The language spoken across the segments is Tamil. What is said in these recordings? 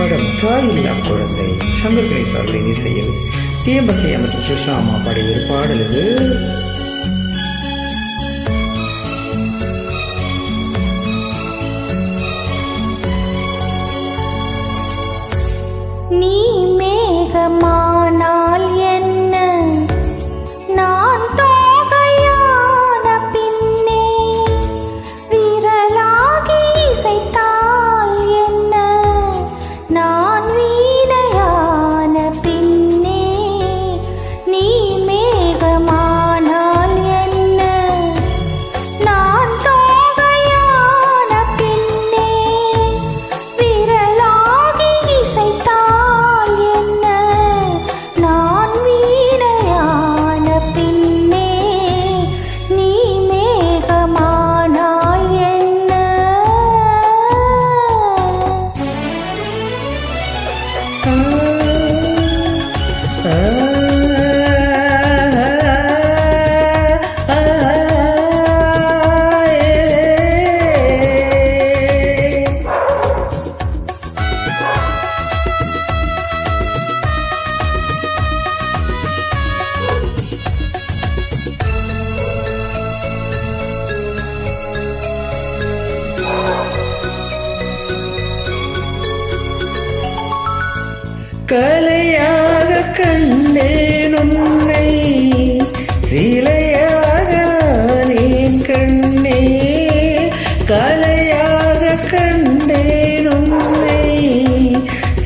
படம் தாயில்லா குழந்தை. சங்கர் கணேஷ் அவர்களின் இசையில் டிஎம்பசி மற்றும் சுஷாமா பாடிய ஒரு பாடல் இது. நீ மேகமா Oh.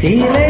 Chile.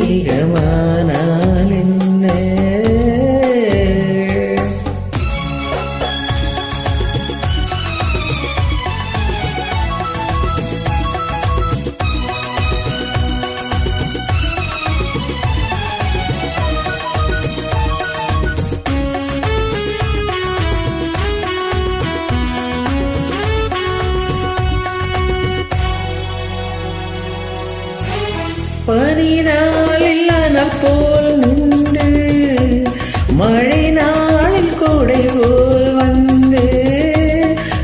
மேகமானால் என்ன பனிநாளில் போல் நின்று மழை நாளில் கோடை போல் வந்து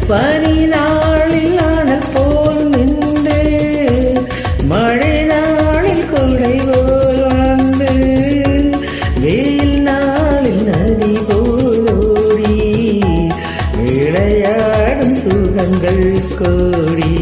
பனி நாளில் ஆனல் போல் நின்று மழை நாளில் கோடை போல் வந்து வெயில் நாளில் நதி போல் விளையாடும் சுகங்கள் கோடி.